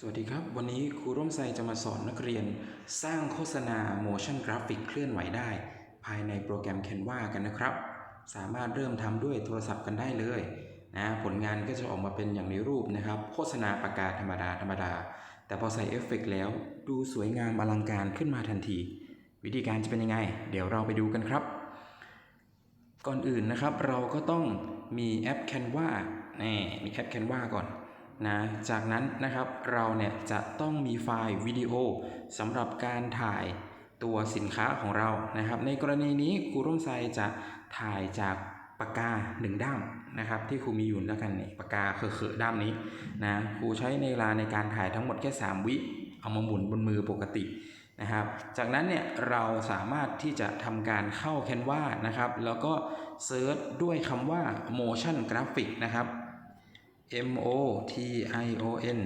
สวัสดีครับ วันนี้ครูร่มไซจะมาสอนนักเรียน สร้างโฆษณา motion graphic เคลื่อนไหวได้ ภายในโปรแกรม Canva กันนะครับ สามารถเริ่มทำด้วยโทรศัพท์กันได้เลยนะผลงานก็จะออกมาเป็นอย่างในรูปนะครับ โฆษณาปากกาธรรมดาธรรมดา แต่พอใส่เอฟเฟกต์แล้ว ดูสวยงามอลังการขึ้นมาทันที วิธีการจะเป็นยังไง เดี๋ยวเราไปดูกันครับ ก่อนอื่นนะครับเราก็ต้องมีแอป Canva นี่มีแอป Canva ก่อน นะจากนั้นนะครับเราเนี่ยจะต้องมีไฟล์วิดีโอสำหรับการถ่ายตัวสินค้าของเรานะครับ ในกรณีนี้ครูร่มไซจะถ่ายจากปากกาหนึ่งด้ามนะครับที่ครูมีอยู่แล้วกันนี่ปากกาเคอะๆด้ามนี้นะครูใช้ในเวลาในการถ่ายทั้งหมดแค่ 3 วิเอามาหมุนบนมือปกตินะครับ จากนั้นเนี่ยเราสามารถที่จะทำการเข้า Canva นะครับ แล้วก็เซิร์ชด้วยคำว่า motion graphic นะครับ M O T I O N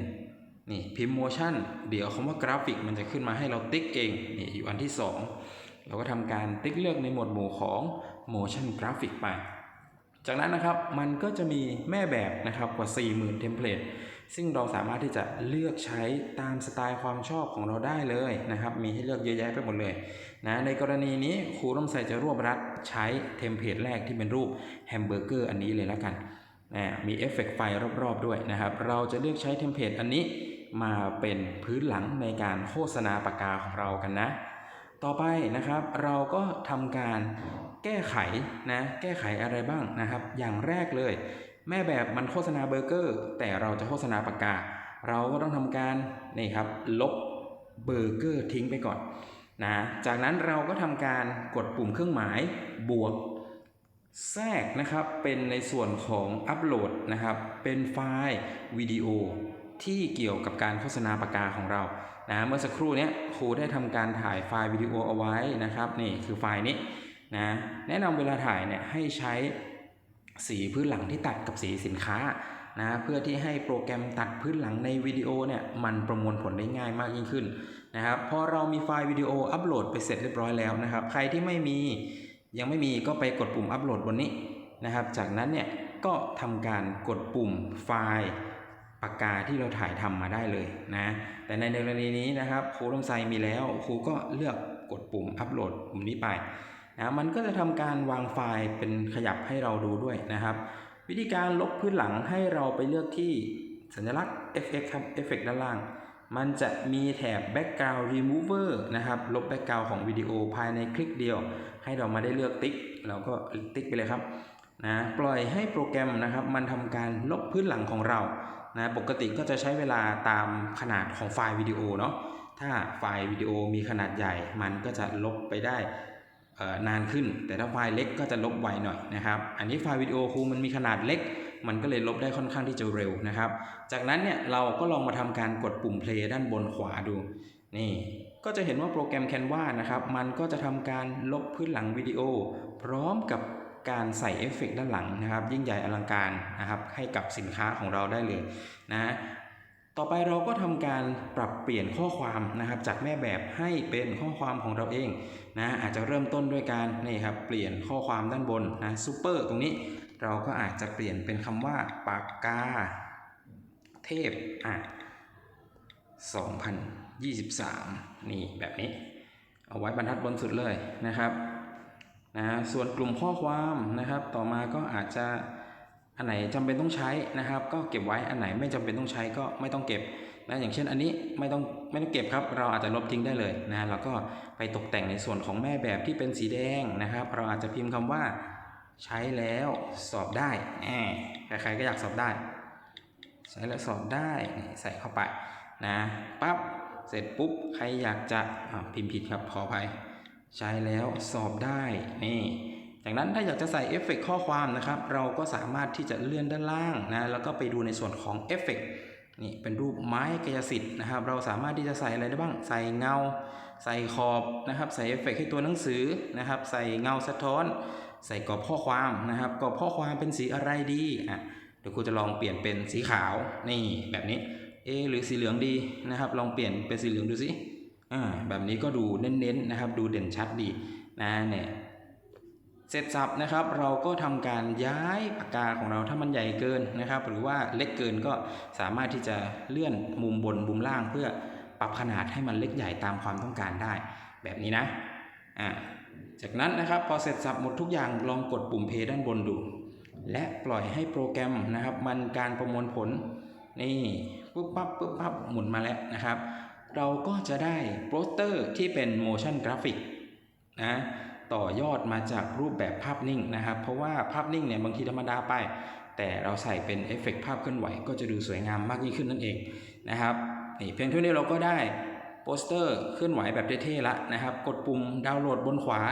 นี่พิมพ์ motion เดี๋ยวคำว่า graphic มันจะขึ้นมาให้เราติ๊กเองนี่อยู่อันที่ 2 เราก็ทำการติ๊กเลือกในหมวดหมู่ของ motion graphic ไป จากนั้นนะครับมันก็จะมีแม่แบบนะครับกว่า 40,000เทมเพลตซึ่งเราสามารถที่จะเลือกใช้ตามสไตล์ความชอบของเราได้เลยนะครับ มีให้เลือกเยอะแยะไปหมดเลยนะในกรณีนี้ครูร่มใส่จะรวบรัดใช้เทมเพลตแรกที่เป็นรูปแฮมเบอร์เกอร์อันนี้เลยแล้วกัน นะมีเอฟเฟกต์ไฟรอบๆด้วยนะครับ เราจะเลือกใช้เทมเพลตอันนี้มาเป็นพื้นหลังในการโฆษณาปากกาของเรากันนะ ต่อไปนะครับเราก็ทำการแก้ไขนะแก้ไขอะไรบ้างนะครับ อย่างแรกเลย แม่แบบมันโฆษณาเบอร์เกอร์ แต่เราจะโฆษณาปากกา เราก็ต้องทำการนี่ครับลบเบอร์เกอร์ทิ้งไปก่อนนะจากนั้นเราก็ทำการกดปุ่มเครื่องหมายบวก แทรกนะครับเป็นในส่วนของอัปโหลดนะครับ เป็นไฟล์วิดีโอที่เกี่ยวกับการโฆษณาปากกาของเรานะเมื่อสักครู่นี้ครูได้ทำการถ่ายไฟล์วิดีโอเอาไว้นะครับนี่คือไฟล์นี้นะแนะนำเวลาถ่ายเนี่ยให้ใช้สีพื้นหลังที่ตัดกับสีสินค้านะเพื่อที่ให้โปรแกรมตัดพื้นหลังในวิดีโอเนี่ยมันประมวลผลได้ง่ายมากยิ่งขึ้นนะครับพอเรามีไฟล์วิดีโออัปโหลดไปเสร็จเรียบร้อยแล้วนะครับ ใครที่ไม่มี ยังไม่มีก็ไปกดปุ่มอัปโหลดบนนี้นะครับ จากนั้นเนี่ยก็ทำการกดปุ่มไฟล์ปากกาที่เราถ่ายทำมาได้เลยนะ แต่ในกรณีนี้นะครับครูลมไซมีแล้วครูก็เลือกกดปุ่มอัปโหลดปุ่มนี้ไปนะมันก็จะทำการวางไฟล์เป็นขยับให้เราดูด้วยนะครับ วิธีการลบพื้นหลังให้เราไปเลือกที่สัญลักษณ์ FX ครับ Effect ด้านล่าง มันจะมีแถบ Background Remover นะครับ ลบ Background ของวิดีโอภายในคลิกเดียว ให้เรามาได้เลือกติ๊ก เราก็ติ๊กไปเลยครับนะปล่อยให้โปรแกรมนะครับ มันทำการลบพื้นหลังของเรานะปกติก็จะใช้เวลาตามขนาดของไฟล์วิดีโอเนาะถ้าไฟล์วิดีโอมีขนาดใหญ่ มันก็จะลบไปได้นานขึ้น แต่ถ้าไฟล์เล็กก็จะลบไวหน่อยนะครับ อันนี้ไฟล์วิดีโอครูมันมีขนาดเล็ก มันก็เลยลบได้ค่อนข้างที่จะเร็วนะครับ จากนั้นเนี่ยเราก็ลองมาทำการกดปุ่ม play ด้านบนขวาดู นี่ก็จะเห็นว่าโปรแกรม Canva นะครับ มันก็จะทำการลบพื้นหลังวิดีโอ พร้อมกับการใส่เอฟเฟกต์ด้านหลังนะครับ ยิ่งใหญ่อลังการนะครับ ให้กับสินค้าของเราได้เลยนะต่อไปเราก็ทำการปรับเปลี่ยนข้อความนะครับ จากแม่แบบให้เป็นข้อความของเราเองนะอาจจะเริ่มต้นด้วยการนี่ครับเปลี่ยนข้อความด้านบนนะซูเปอร์ตรงนี้ เราก็อาจจะเปลี่ยนเป็นคำว่า ปากกา เทพอะ2023 นี่แบบนี้ เอาไว้บรรทัดบนสุดเลยนะครับนะส่วนกลุ่มข้อความนะครับต่อมาก็อาจจะอันไหนจำเป็นต้องใช้นะครับ ก็เก็บไว้อันไหนไม่จำเป็นต้องใช้ก็ไม่ต้องเก็บนะอย่างเช่นอันนี้ไม่ต้องไม่ต้องเก็บครับ เราอาจจะลบทิ้งได้เลยนะแล้วก็ไปตกแต่งในส่วนของแม่แบบที่เป็นสีแดงนะครับ เราอาจจะพิมพ์คำว่า ใช้แล้วสอบได้แหมใครๆก็อยากสอบได้ ใช้แล้วสอบได้ใส่เข้าไปนะปั๊บเสร็จปุ๊บใครอยากจะพิมพ์ผิดครับขออภัยใช้แล้วสอบได้นี่จากนั้นถ้าอยากจะใส่เอฟเฟกต์ข้อความนะครับ เราก็สามารถที่จะเลื่อนด้านล่างนะแล้วก็ไปดูในส่วนของเอฟเฟกต์นี่เป็นรูปไม้กายสิทธิ์นะครับ เราสามารถที่จะใส่อะไรได้บ้าง ใส่เงา ใส่ขอบนะครับ ใส่เอฟเฟกต์ให้ตัวหนังสือนะครับ ใส่เงาสะท้อน ใส่กรอบข้อความนะครับกรอบข้อความเป็นสีอะไรดีอะเดี๋ยวครูจะลองเปลี่ยนเป็นสีขาวนี่แบบนี้เอหรือสีเหลืองดีนะครับ ลองเปลี่ยนเป็นสีเหลืองดูสิอ่าแบบนี้ก็ดูเน้นๆนะครับ ดูเด่นชัดดีนะเนี่ยเสร็จสับนะครับเราก็ทำการย้ายปากกาของเราถ้ามันใหญ่เกินนะครับ หรือว่าเล็กเกินก็สามารถที่จะเลื่อนมุมบนมุมล่างเพื่อปรับขนาดให้มันเล็กใหญ่ตามความต้องการได้ แบบนี้นะอ่า จากนั้นนะครับพอเสร็จสับหมดทุกอย่างลองกดปุ่มเพย์ด้านบนดู และปล่อยให้โปรแกรมนะครับ มันการประมวลผลนี่ปุ๊บปั๊บปุ๊บปั๊บหมุนมาแล้วนะครับ เราก็จะได้โปสเตอร์ที่เป็น motion graphic นะต่อยอดมาจากรูปแบบภาพนิ่งนะครับ เพราะว่าภาพนิ่งเนี่ยบางทีธรรมดาไป แต่เราใส่เป็นเอฟเฟกต์ภาพเคลื่อนไหว ก็จะดูสวยงามมากยิ่งขึ้นนั่นเองนะครับนี่เพียงเท่านี้เราก็ได้ โปสเตอร์เคลื่อนไหวแบบเท่ๆละนะครับ กดปุ่มดาวน์โหลดบนขวา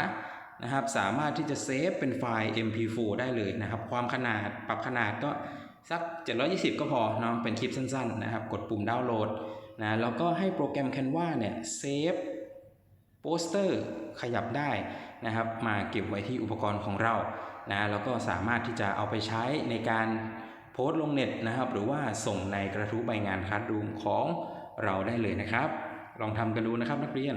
นะครับ สามารถที่จะเซฟเป็นไฟล์ MP4 ได้เลยนะครับ ความขนาดปรับขนาดก็สัก 720 ก็พอเนาะเป็นคลิปสั้นๆนะครับ กดปุ่มดาวน์โหลดนะแล้วก็ให้โปรแกรม Canva เนี่ยเซฟโปสเตอร์ขยับได้นะครับ มาเก็บไว้ที่อุปกรณ์ของเรานะแล้วก็สามารถที่จะเอาไปใช้ในการโพสต์ลงเน็ตนะครับ หรือว่าส่งในกระทู้ใบงานคัดรูมของเราได้เลยนะครับ ลองทำกันดูนะครับนักเรียน